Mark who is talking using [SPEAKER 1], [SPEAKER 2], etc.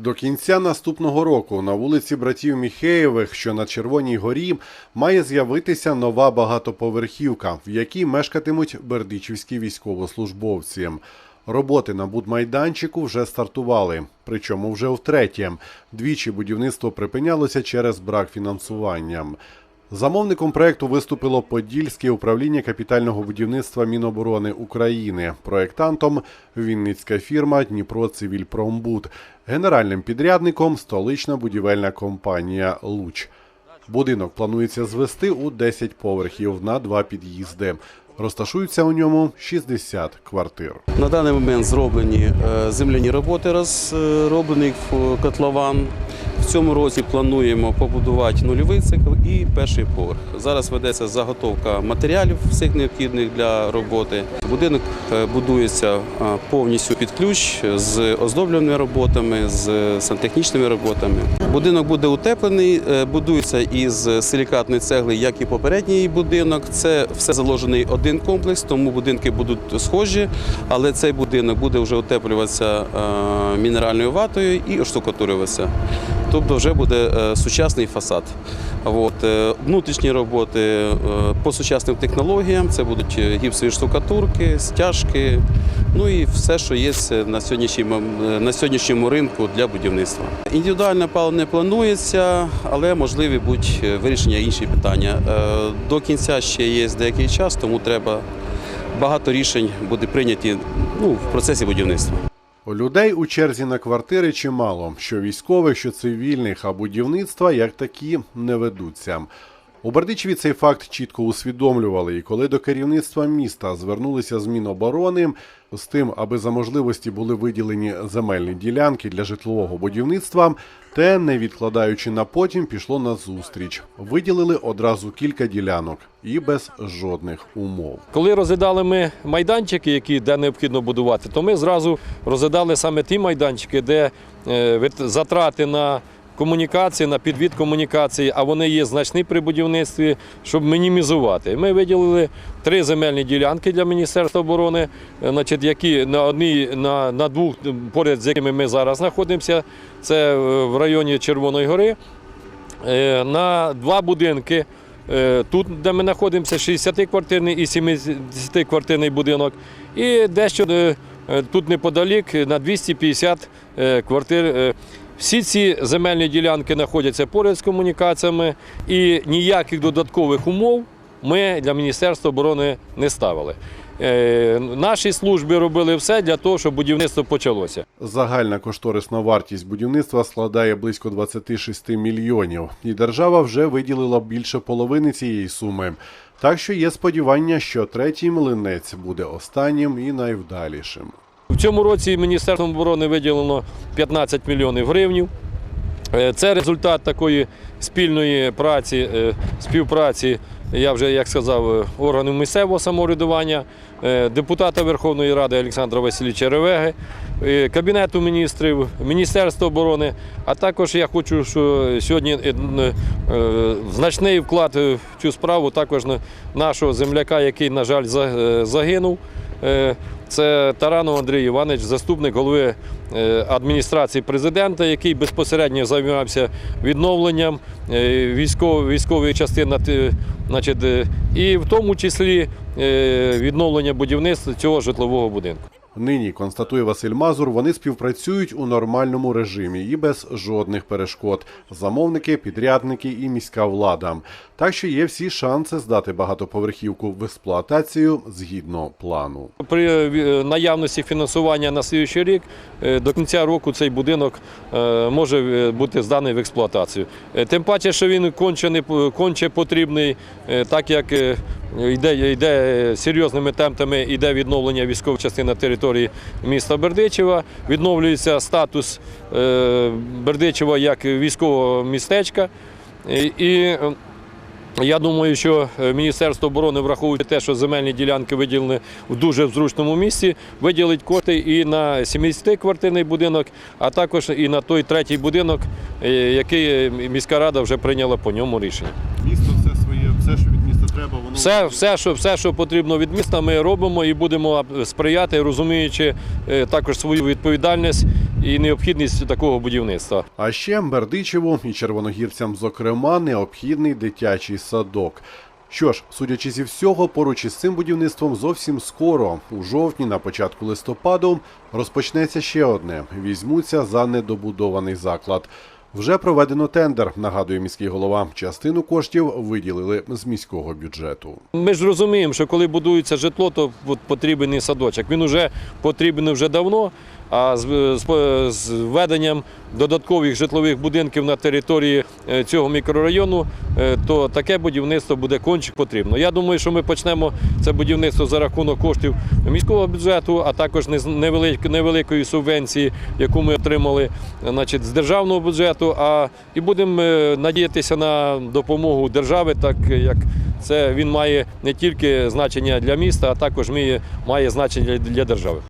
[SPEAKER 1] До кінця наступного року на вулиці братів Міхеєвих, що на Червоній горі, має з'явитися нова багатоповерхівка, в якій мешкатимуть бердичівські військовослужбовці. Роботи на будмайданчику вже стартували, причому вже втретє. Двічі будівництво припинялося через брак фінансування. Замовником проекту виступило Подільське управління капітального будівництва Міноборони України, проєктантом Вінницька фірма Дніпро Цивільпромбуд, генеральним підрядником столична будівельна компанія Луч. Будинок планується звести у 10 поверхів на два під'їзди. Розташуються у ньому 60 квартир.
[SPEAKER 2] На даний момент зроблені е, земляні роботи, розроблений в котлован. Цьому році плануємо побудувати нульовий цикл і перший поверх. Зараз ведеться заготовка матеріалів всіх необхідних для роботи. Будинок е, будується е, повністю під ключ з оздоблюваними роботами, з сантехнічними роботами. Будинок буде утеплений, е, будується із силікатної цегли, як і попередній будинок. Це все заложений один комплекс, тому будинки будуть схожі, але цей будинок буде вже утеплюватися мінеральною ватою і оштукатурюватися. Тобто вже буде е, сучасний фасад. От, е, внутрішні роботи е, по сучасним технологіям це будуть гіпсові штукатурки, стяжки, ну і все, що є на сьогоднішньому, на сьогоднішньому ринку для будівництва. Індивідуальне опалення не планується, але можливі будуть вирішення інші питання. До кінця ще є деякий час, тому треба багато рішень буде прийняті ну, в процесі будівництва.
[SPEAKER 1] Людей у черзі на квартири чимало, що військових, що цивільних, а будівництва як такі не ведуться. У Бердичеві цей факт чітко усвідомлювали, і коли до керівництва міста звернулися з Міноборони з тим, аби за можливості були виділені земельні ділянки для житлового будівництва, те, не відкладаючи на потім, пішло на зустріч. Виділили одразу кілька ділянок і без жодних умов.
[SPEAKER 3] Коли розглядали ми майданчики, які де необхідно будувати, то ми зразу розглядали саме ті майданчики, де е, затрати на комунікації, на підвід комунікації, а вони є значні при будівництві, щоб мінімізувати. Ми виділили три земельні ділянки для Міністерства оборони, значить, які на одній на, на двох поряд з якими ми зараз знаходимося. Це е, в районі Червоної гори. Е, на два будинки. Е, Тут, де ми знаходимося, 60-квартирний і 70-квартирний будинок. І дещо тут неподалік на 250 е, квартир. Всі ці земельні ділянки знаходяться поряд з комунікаціями, і ніяких додаткових умов ми для Міністерства оборони не ставили. Е, Наші служби робили все для того, щоб будівництво почалося.
[SPEAKER 1] Загальна кошторисна вартість будівництва складає близько 26 мільйонів, і держава вже виділила більше половини цієї суми. Так що є сподівання, що третій млинець буде останнім і найвдалішим.
[SPEAKER 3] В цьому році Міністерством оборони виділено 15 мільйонів гривнів. Е, Це результат такої спільної праці, е, співпраці, я вже як сказав, е, органів місцевого самоврядування, е, депутата Верховної Ради Олександра Васильовича Ревеги, Кабінету міністрів, Міністерства оборони. А також я хочу, що сьогодні значний вклад в цю справу також на- нашого земляка, який, на жаль, загинув. Це Таранов Андрій Іванович, заступник голови е, адміністрації президента, який безпосередньо займався відновленням е, військової, частини, е, і в тому числі відновлення будівництва цього житлового будинку.
[SPEAKER 1] Нині, констатує Василь Мазур, вони співпрацюють у нормальному режимі і без жодних перешкод. Замовники, підрядники і міська влада. Так що є всі шанси здати багатоповерхівку в експлуатацію згідно плану.
[SPEAKER 3] При е, наявності фінансування на слідуючий рік е, до кінця року цей будинок е, може е, бути зданий в експлуатацію. Е, Тим паче, що він конче, конче потрібний, е, так як е, йде, йде серйозними темпами йде відновлення військової частини на території міста Бердичева. Відновлюється статус е, Бердичева як військового містечка. І- е, я думаю, що Міністерство оборони, враховуючи те, що земельні ділянки виділені в дуже зручному місці, виділить кошти і на 70-квартирний будинок, а також і на той третій будинок, е, який міська рада вже прийняла по ньому рішення.
[SPEAKER 1] Все, все, що,
[SPEAKER 3] все, що потрібно від міста, ми робимо і будемо сприяти, розуміючи е, також свою відповідальність і необхідність такого будівництва.
[SPEAKER 1] А ще Бердичеву і червоногірцям, зокрема, необхідний дитячий садок. Що ж, судячи зі всього, поруч із цим будівництвом зовсім скоро, у жовтні, на початку листопаду, розпочнеться ще одне: візьмуться за недобудований заклад. Вже проведено тендер, нагадує міський голова. Частину коштів виділили з міського бюджету.
[SPEAKER 3] Ми ж розуміємо, що коли будується житло, то потрібен і садочок. Він вже потрібен вже давно. А з, введенням додаткових житлових будинків на території е, цього мікрорайону, е, то таке будівництво буде конче потрібно. Я думаю, що ми почнемо це будівництво за рахунок коштів міського бюджету, а також невеликої субвенції, яку ми отримали е, значить, з державного бюджету. А і будемо е, надіятися на допомогу держави, так як це він має не тільки значення для міста, а також має- має значення для держави.